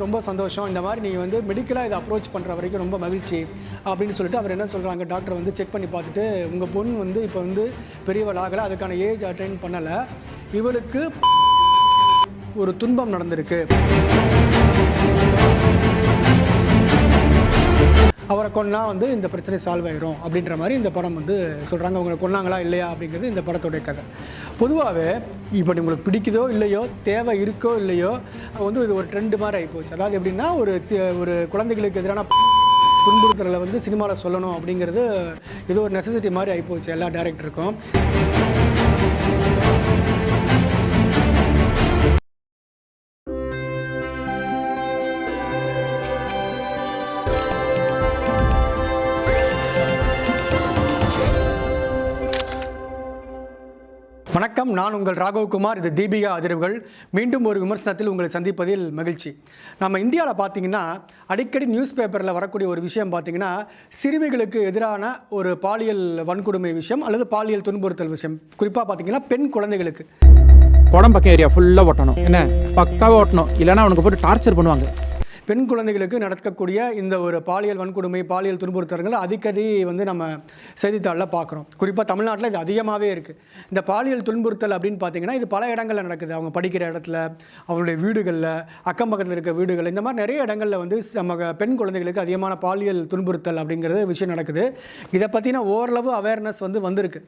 ரொம்ப சந்தோஷம். இந்த மாதிரி நீங்கள் வந்து மெடிக்கலாக இதை அப்ரோச் பண்ணுற வரைக்கும் ரொம்ப மகிழ்ச்சி அப்படின்னு சொல்லிட்டு அவர் என்ன சொல்கிறாங்க டாக்டர் வந்து செக் பண்ணி பார்த்துட்டு உங்கள் பொண்ணு வந்து இப்போ வந்து பெரியவள் ஆகலை அதுக்கான ஏஜ் அட்டைன் பண்ணலை. இவளுக்கு ஒரு துன்பம் நடந்திருக்கு. கொன்னா வந்து இந்த பிரச்சனை சால்வ் ஆயிரும் அப்படின்ற மாதிரி இந்த படம் வந்து சொல்கிறாங்க அவங்களை கொன்னாங்களா இல்லையா அப்படிங்கிறது இந்த படத்துடைய கதை. பொதுவாகவே இப்போ உங்களுக்கு பிடிக்குதோ இல்லையோ தேவை இருக்கோ இல்லையோ வந்து இது ஒரு ட்ரெண்டு மாதிரி ஆகிப்போச்சு அதாவது எப்படின்னா ஒரு ஒரு குழந்தைகளுக்கு எதிரான துன்புறுத்தலை வந்து சினிமாவில் சொல்லணும் அப்படிங்கிறது இது ஒரு நெசசிட்டி மாதிரி ஆகிப்போச்சு எல்லா டேரக்டருக்கும் வணக்கம். நான் உங்கள் ராகவ்குமார். இது தீபிகா அதிர்வுகள். மீண்டும் ஒரு விமர்சனத்தில் உங்களை சந்திப்பதில் மகிழ்ச்சி. நம்ம இந்தியாவில் பார்த்தீங்கன்னா அடிக்கடி நியூஸ் பேப்பரில் வரக்கூடிய ஒரு விஷயம் பார்த்தீங்கன்னா சிறுமிகளுக்கு எதிரான ஒரு பாலியல் வன்கொடுமை விஷயம் அல்லது பாலியல் துன்புறுத்தல் விஷயம். குறிப்பாக பார்த்தீங்கன்னா பெண் குழந்தைகளுக்கு. குடம்பக்கம் ஏரியா ஃபுல்லாக ஓட்டணும் என்ன? பக்காவாக ஓட்டணும் இல்லைன்னா அவனுக்கு போட்டு டார்ச்சர் பண்ணுவாங்க. பெண் குழந்தைகளுக்கு நடக்கக்கூடிய இந்த ஒரு பாலியல் வன்கொடுமை பாலியல் துன்புறுத்தல்கள் அடிக்கடி வந்து நம்ம செய்தித்தாளில் பார்க்குறோம் குறிப்பாக தமிழ்நாட்டில் இது அதிகமாகவே இருக்குது இந்த பாலியல் துன்புறுத்தல் அப்படின்னு பார்த்தீங்கன்னா இது பல இடங்களில் நடக்குது. அவங்க படிக்கிற இடத்துல அவங்களுடைய வீடுகளில் அக்கம் பக்கத்தில் இருக்க வீடுகள் இந்த மாதிரி நிறைய இடங்களில் வந்து நம்ம பெண் குழந்தைகளுக்கு அதிகமான பாலியல் துன்புறுத்தல் அப்படிங்கிறது விஷயம் நடக்குது. இதை பற்றின ஓரளவு அவேர்னஸ் வந்து வந்திருக்கு.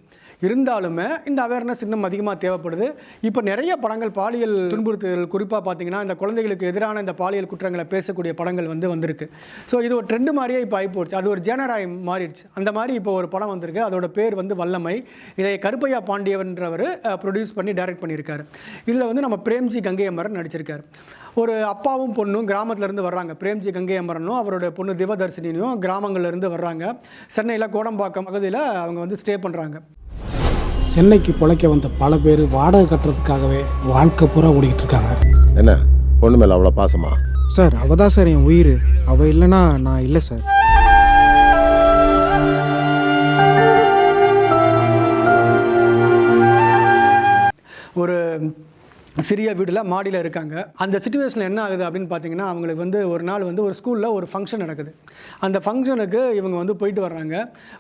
இருந்தாலுமே இந்த அவேர்னஸ் இன்னும் அதிகமாக தேவைப்படுது. இப்போ நிறைய படங்கள் பாலியல் துன்புறுத்தல் குறிப்பாக பார்த்தீங்கன்னா இந்த குழந்தைகளுக்கு எதிரான இந்த பாலியல் குற்றங்களை பேசக்கூடிய படங்கள் வந்து வந்திருக்கு. ஸோ இது ஒரு ட்ரெண்டு மாதிரியே இப்போ ஆகிப்போச்சு அது ஒரு ஜேனராய் மாறிடுச்சு. அந்த மாதிரி இப்போ ஒரு படம் வந்திருக்கு. அதோட பேர் வந்து வல்லமை. இதை கருப்பையா பாண்டியவன்றவர் ப்ரொடியூஸ் பண்ணி டைரக்ட் பண்ணியிருக்காரு. இதில் வந்து நம்ம பிரேம்ஜி கங்கை அமரன் நடிச்சிருக்காரு. ஒரு அப்பாவும் பொண்ணும் கிராமத்துலேருந்து வர்றாங்க. பிரேம்ஜி கங்கை அமரனும் அவரோட பொண்ணு திவதர்சினியும் கிராமங்கள்லேருந்து வர்றாங்க. சென்னையில் கோடம்பாக்கம் பகுதியில் அவங்க வந்து ஸ்டே பண்ணுறாங்க சென்னைக்கு பிழைக்க வந்த பல பேர் வாடகை கட்டுறதுக்காகவே வாழ்க்கை பூரா ஓடிக்கிட்டு இருக்காங்க என்ன? பொண்ணு மேல அவ்வளோ பாசமா? சார் அவ தான் சார் என் உயிர். அவ இல்லைன்னா நான் இல்லை சார். ஒரு சிறிய வீடில் மாடியில் இருக்காங்க. அந்த சுச்சுவேஷனில் என்ன ஆகுது அப்படின்னு பார்த்தீங்கன்னா அவங்களுக்கு வந்து ஒரு நாள் வந்து ஒரு ஸ்கூலில் ஒரு ஃபங்க்ஷன் நடக்குது. அந்த ஃபங்க்ஷனுக்கு இவங்க வந்து போயிட்டு வர்றாங்க.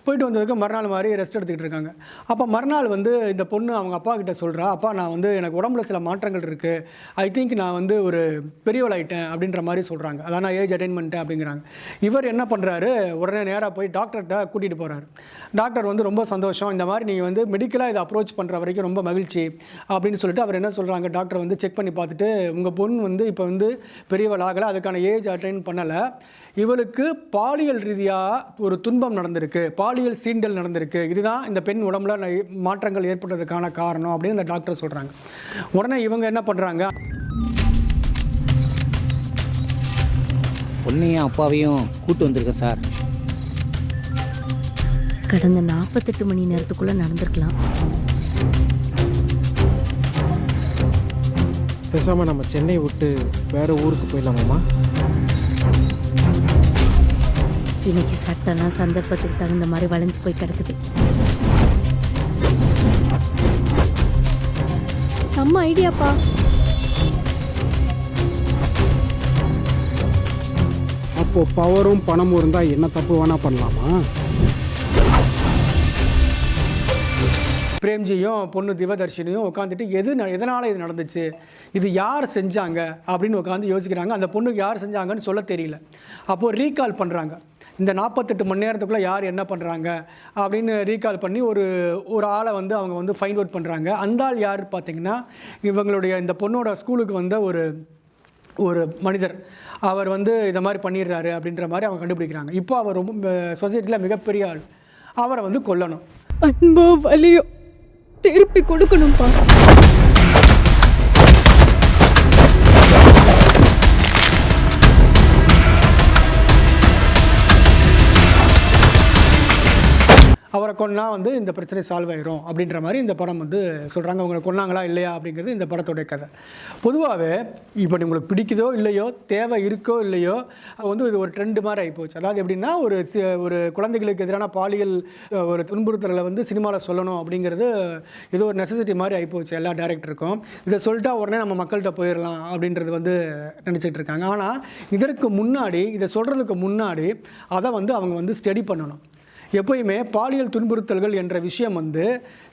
போயிட்டு வந்ததுக்கு மறுநாள் மாதிரி ரெஸ்ட் எடுத்துக்கிட்டு இருக்காங்க. அப்போ மறுநாள் வந்து இந்த பொண்ணு அவங்க அப்பா கிட்ட சொல்கிறா அப்பா நான் வந்து எனக்கு உடம்புல சில மாற்றங்கள் இருக்குது ஐ திங்க் நான் வந்து ஒரு பெரியவள் ஆகிட்டேன் அப்படின்ற மாதிரி சொல்கிறாங்க அதான் நான் ஏஜ் அட்டைன் பண்ணிட்டேன் அப்படிங்கிறாங்க. இவர் என்ன பண்ணுறாரு உடனே நேராக போய் டாக்டர்கிட்ட கூட்டிகிட்டு போகிறாரு டாக்டர் வந்து ரொம்ப சந்தோஷம். இந்த மாதிரி நீங்கள் வந்து மெடிக்கலாக இதை அப்ரோச் பண்ணுற வரைக்கும் ரொம்ப மகிழ்ச்சி அப்படின்னு சொல்லிட்டு அவர் என்ன சொல்கிறாங்க டாக்டர் வந்து செக் பண்ணி பார்த்துட்டு உங்கள் பொண்ணு வந்து இப்போ வந்து பெரியவள் ஆகலை அதுக்கான ஏஜ் அட்டைன் பண்ணலை. இவளுக்கு பாலியல் ரீதியாக ஒரு துன்பம் நடந்திருக்கு. பாலியல் சீண்டல் நடந்திருக்கு. இதுதான் இந்த பெண் உடம்புல நை- மாற்றங்கள் ஏற்பட்டதுக்கான காரணம் அப்படின்னு இந்த டாக்டர் சொல்கிறாங்க உடனே இவங்க என்ன பண்ணுறாங்க பொண்ணையும் அப்பாவையும் கூட்டு வந்திருக்கேன் சார். கடந்த நாற்பத்தெட்டு மணி நேரத்துக்குள்ள நடந்திருக்கலாம். பேசாம நம்ம சென்னை விட்டு வேற ஊருக்கு போயிடலாமாம்மா? இன்னைக்கு சட்டம்லாம் சந்தர்ப்பத்துக்கு தகுந்த மாதிரி வளைஞ்சு போய் கிடக்குது. செம்ம ஐடியாப்பா. அப்போ பவரும் பணமும் இருந்தா என்ன தப்பு வேணா பண்ணலாமா? பிரேம்ஜியும் பொண்ணு திவதர்ஷினியும் உட்காந்துட்டு எது ந- இது நடந்துச்சு? இது யார் செஞ்சாங்க? அப்படின்னு உட்காந்து யோசிக்கிறாங்க. அந்த பொண்ணுக்கு யார் செஞ்சாங்கன்னு சொல்ல தெரியல. அப்போது ரீகால் பண்ணுறாங்க இந்த நாற்பத்தெட்டு மணி நேரத்துக்குள்ளே யார் என்ன பண்ணுறாங்க அப்படின்னு ரீகால் பண்ணி ஒரு ஒரு ஆளை வந்து அவங்க வந்து ஃபைண்ட் அவுட் பண்ணுறாங்க அந்த ஆள் யார் பார்த்தீங்கன்னா இவங்களுடைய இந்த பொண்ணோட ஸ்கூலுக்கு வந்த ஒரு ஒரு மனிதர். அவர் வந்து இதை மாதிரி பண்ணிடுறாரு அப்படின்ற மாதிரி அவங்க கண்டுபிடிக்கிறாங்க. இப்போ அவர் ரொம்ப சொசைட்டியில் மிகப்பெரிய ஆள். அவரை வந்து கொல்லணும். அன்போ வலியோ. திருப்பி கொடுக்கணும்ப்பா கொன்னா வந்து இந்த பிரச்சனை சால்வ் ஆயிரும் அப்படின்ற மாதிரி இந்த படம் வந்து சொல்கிறாங்க அவங்களை கொன்னாங்களா இல்லையா அப்படிங்கிறது இந்த படத்தோடைய கதை. பொதுவாகவே இப்போ உங்களுக்கு பிடிக்குதோ இல்லையோ தேவை இருக்கோ இல்லையோ வந்து இது ஒரு ட்ரெண்டு மாதிரி ஆகிப்போச்சு அதாவது எப்படின்னா ஒரு ஒரு குழந்தைகளுக்கு எதிரான பாலியல் ஒரு துன்புறுத்தலை வந்து சினிமாவில் சொல்லணும் அப்படிங்கிறது ஏதோ ஒரு நெசசிட்டி மாதிரி ஆகிப்போச்சு எல்லா டேரக்டருக்கும் இதை சொல்லிட்டா உடனே நம்ம மக்கள்கிட்ட போயிடலாம் அப்படின்றது வந்து நினச்சிட்டு இருக்காங்க. ஆனால் இதற்கு முன்னாடி இதை சொல்கிறதுக்கு முன்னாடி அதை வந்து அவங்க வந்து ஸ்டடி பண்ணணும். எப்பயுமே பாலியல் துன்புறுத்தல்கள் என்ற விஷயம் வந்து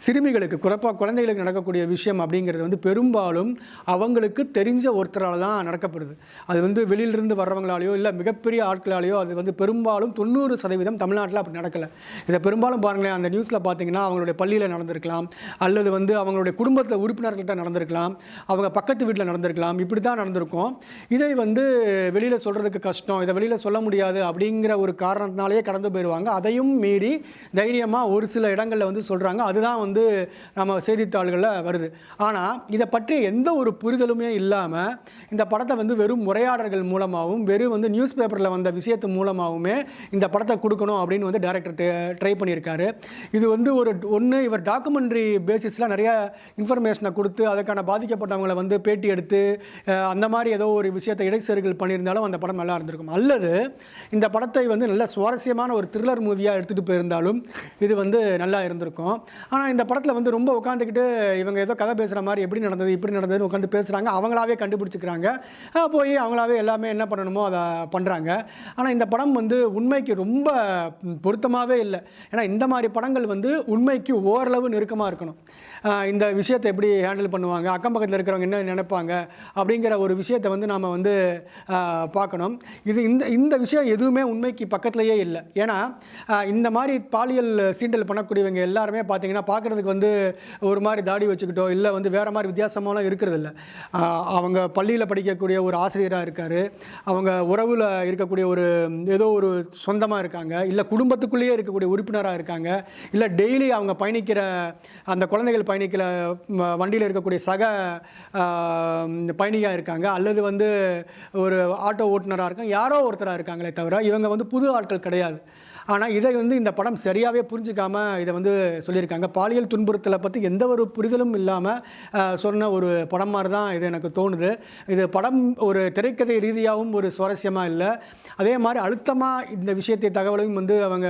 சிறுமிகளுக்கு குறிப்பாக குழந்தைகளுக்கு நடக்கக்கூடிய விஷயம் அப்படிங்கிறது வந்து பெரும்பாலும் அவங்களுக்கு தெரிஞ்ச ஒருத்தரால் தான் நடக்கப்படுது. அது வந்து வெளியிலிருந்து வர்றவங்களாலேயோ இல்லை மிகப்பெரிய ஆட்களாலேயோ அது வந்து பெரும்பாலும் தொண்ணூறு சதவீதம் தமிழ்நாட்டில் அப்படி நடக்கலை. இதை பெரும்பாலும் பாருங்களேன் அந்த நியூஸில் பார்த்தீங்கன்னா அவங்களுடைய பள்ளியில் நடந்திருக்கலாம் அல்லது வந்து அவங்களுடைய குடும்பத்தில் உறுப்பினர்கள்ட்ட நடந்திருக்கலாம் அவங்க பக்கத்து வீட்டில் நடந்திருக்கலாம் இப்படி தான் நடந்திருக்கும். இதை வந்து வெளியில் சொல்கிறதுக்கு கஷ்டம் இதை வெளியில் சொல்ல முடியாது அப்படிங்கிற ஒரு காரணத்தினாலேயே கடந்து போயிடுவாங்க அதையும் மீறி தைரியமாக ஒரு சில இடங்களில் வந்து சொல்கிறாங்க அதுதான் வந்து நம்ம செய்தித்தாள்களில் வருது. ஆனால் இதை பற்றி எந்த ஒரு புரிதலுமே இல்லாமல் இந்த படத்தை வந்து வெறும் உரையாடல்கள் மூலமாகவும் வெறும் வந்து நியூஸ் பேப்பரில் வந்த விஷயத்து மூலமாகவுமே இந்த படத்தை கொடுக்கணும் அப்படின்னு வந்து டேரக்டர் ட்ரை பண்ணியிருக்காரு. இது வந்து ஒரு ஒன்று இவர் டாக்குமெண்ட்ரி பேசிஸில் நிறைய இன்ஃபர்மேஷனை கொடுத்து அதுக்கான பாதிக்கப்பட்டவங்களை வந்து பேட்டி எடுத்து அந்த மாதிரி ஏதோ ஒரு விஷயத்தை இடைச்செருகள் பண்ணியிருந்தாலும் அந்த படம் நல்லா இருந்திருக்கும். அல்லது இந்த படத்தை வந்து நல்ல சுவாரஸ்யமான ஒரு த்ரில்லர் மூவியாக இது போயிருந்தாலும் இது வந்து நல்லா இருந்திருக்கும். ஆனால் இந்த படத்தில் வந்து ரொம்ப உட்காந்துக்கிட்டு இவங்க ஏதோ கதை பேசுகிற மாதிரி எப்படி நடந்தது இப்படி நடந்ததுன்னு உட்காந்து பேசுகிறாங்க அவங்களாவே கண்டுபிடிச்சிக்கிறாங்க. போய் அவங்களாவே எல்லாமே என்ன பண்ணணுமோ அதை பண்ணுறாங்க ஆனால் இந்த படம் வந்து உண்மைக்கு ரொம்ப பொருத்தமாகவே இல்லை. ஏன்னா இந்த மாதிரி படங்கள் வந்து உண்மைக்கு ஓரளவு நெருக்கமாக இருக்கணும். இந்த விஷயத்தை எப்படி ஹேண்டில் பண்ணுவாங்க அக்கம் பக்கத்தில் இருக்கிறவங்க என்ன நினைப்பாங்க அப்படிங்கிற ஒரு விஷயத்தை வந்து நாம் வந்து பார்க்கணும். இது இந்த இந்த விஷயம் எதுவுமே உண்மைக்கு பக்கத்துலேயே இல்லை. ஏன்னா இந்த இந்த மாதிரி பாலியல் சீண்டல் பண்ணக்கூடியவங்க எல்லாருமே பார்த்தீங்கன்னா பார்க்குறதுக்கு வந்து ஒரு மாதிரி தாடி வச்சுக்கிட்டோ இல்லை வந்து வேறு மாதிரி வித்தியாசமாலாம் இருக்கிறது இல்லை அவங்க பள்ளியில் படிக்கக்கூடிய ஒரு ஆசிரியராக இருக்கார். அவங்க உறவில் இருக்கக்கூடிய ஒரு ஏதோ ஒரு சொந்தமாக இருக்காங்க. இல்லை குடும்பத்துக்குள்ளேயே இருக்கக்கூடிய உறுப்பினராக இருக்காங்க. இல்லை டெய்லி அவங்க பயணிக்கிற அந்த குழந்தைகள் பயணிக்கிற வண்டியில் இருக்கக்கூடிய சக பயணியாக இருக்காங்க. அல்லது வந்து ஒரு ஆட்டோ ஓட்டுநராக இருக்காங்க. யாரோ ஒருத்தராக இருக்காங்களே தவிர இவங்க வந்து புது ஆட்கள் கிடையாது. ஆனால் இதை வந்து இந்த படம் சரியாகவே புரிஞ்சுக்காமல் இதை வந்து சொல்லியிருக்காங்க. பாலியல் துன்புறுத்தலை பற்றி எந்த ஒரு புரிதலும் இல்லாமல் சொன்ன ஒரு படம் மாதிரி தான் இது எனக்கு தோணுது. இது படம் ஒரு திரைக்கதை ரீதியாகவும் ஒரு சுவாரஸ்யமாக இல்லை. அதே மாதிரி அழுத்தமாக இந்த விஷயத்தை தகவலையும் வந்து அவங்க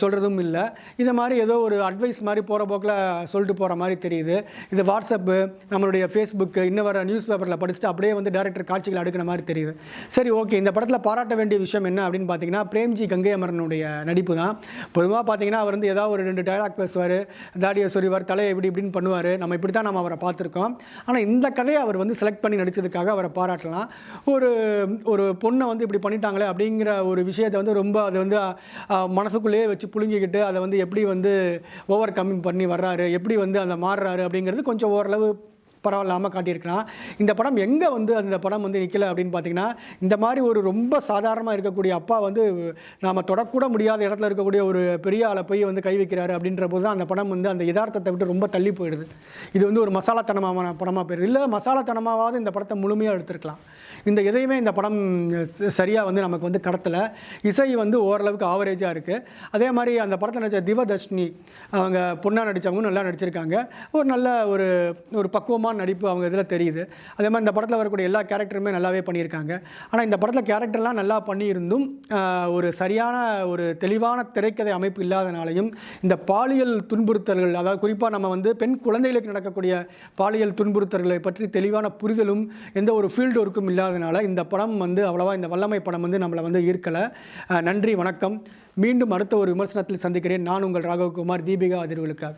சொல்கிறதும் இல்லை. இந்த மாதிரி ஏதோ ஒரு அட்வைஸ் மாதிரி போகிற போக்கில் சொல்லிட்டு போகிற மாதிரி தெரியுது. இது வாட்ஸ்அப்பு நம்மளுடைய ஃபேஸ்புக்கு இன்னும் வர நியூஸ் பேப்பரில் படிச்சுட்டு அப்படியே வந்து டேரக்டர் காட்சிகள் அடுக்கிற மாதிரி தெரியுது. சரி ஓகே இந்த படத்தில் பாராட்ட வேண்டிய விஷயம் என்ன அப்படின்னு பார்த்தீங்கன்னா பிரேம்ஜி கங்கை அமரனுடைய நடிப்பு தான். பொதுவாக பார்த்தீங்கன்னா அவர் வந்து ஏதாவது ஒரு ரெண்டு டைலாக் பேசுவார். தாடியை சொறிவார் தலையை இப்படி இப்படின்னு பண்ணுவார். நம்ம இப்படி தான் நம்ம அவரை பார்த்துருக்கோம். ஆனால் இந்த கதையை அவர் வந்து செலக்ட் பண்ணி நடித்ததுக்காக அவரை பாராட்டலாம். ஒரு ஒரு பொண்ணை வந்து இப்படி பண்ணிட்டாங்க பண்ணிட்டாங்களே அப்படிங்கிற ஒரு விஷயத்தை வந்து ரொம்ப அதை வந்து மனசுக்குள்ளேயே வச்சு புழுங்கிக்கிட்டு அதை வந்து எப்படி வந்து ஓவர் கம்மிங் பண்ணி வர்றாரு எப்படி வந்து அந்த மாறுறாரு அப்படிங்கிறது கொஞ்சம் ஓரளவு பரவாயில்லாமல் காட்டியிருக்கலாம். இந்த படம் எங்கே வந்து அந்த படம் வந்து நிற்கல அப்படின்னு பார்த்தீங்கன்னா இந்த மாதிரி ஒரு ரொம்ப சாதாரணமாக இருக்கக்கூடிய அப்பா வந்து நாம் தொடக்கூட முடியாத இடத்துல இருக்கக்கூடிய ஒரு பெரிய ஆளை போய் வந்து கை வைக்கிறாரு அப்படின்ற போது தான் அந்த படம் வந்து அந்த யதார்த்தத்தை விட்டு ரொம்ப தள்ளி போயிடுது. இது வந்து ஒரு மசாலாத்தனமான படமாக போயிடுது. இல்லை மசாலாத்தனமாவது இந்த படத்தை முழுமையாக எடுத்திருக்கலாம். இந்த எதையுமே இந்த படம் சரியாக வந்து நமக்கு வந்து கடத்தலை. இசை வந்து ஓரளவுக்கு ஆவரேஜாக இருக்குது அதே மாதிரி அந்த படத்தில் நடித்த திவதர்ஷினி அவங்க பொண்ணாக நடித்தவங்க நல்லா நடிச்சிருக்காங்க. ஒரு நல்ல ஒரு ஒரு பக்குவமான நடிப்பு அவங்க இதில் தெரியுது. அதே மாதிரி இந்த படத்தில் வரக்கூடிய எல்லா கேரக்டருமே நல்லாவே பண்ணியிருக்காங்க. ஆனால் இந்த படத்தில் கேரக்டர்லாம் நல்லா பண்ணியிருந்தும் ஒரு சரியான ஒரு தெளிவான திரைக்கதை அமைப்பு இல்லாதனாலையும் இந்த பாலியல் துன்புறுத்தல்கள் அதாவது குறிப்பாக நம்ம வந்து பெண் குழந்தைகளுக்கு நடக்கக்கூடிய பாலியல் துன்புறுத்தல்களை பற்றி தெளிவான புரிதலும் எந்த ஒரு ஃபீல்டு ஒர்க்கும் இல்லாத இல்லாதனால இந்த படம் வந்து அவ்வளவா இந்த வல்லமை படம் வந்து நம்மளை வந்து ஈர்க்கலை. நன்றி வணக்கம். மீண்டும் அடுத்த ஒரு விமர்சனத்தில் சந்திக்கிறேன். நான் உங்கள் ராகவகுமார் தீபிகா அதிர்வுகளுக்காக.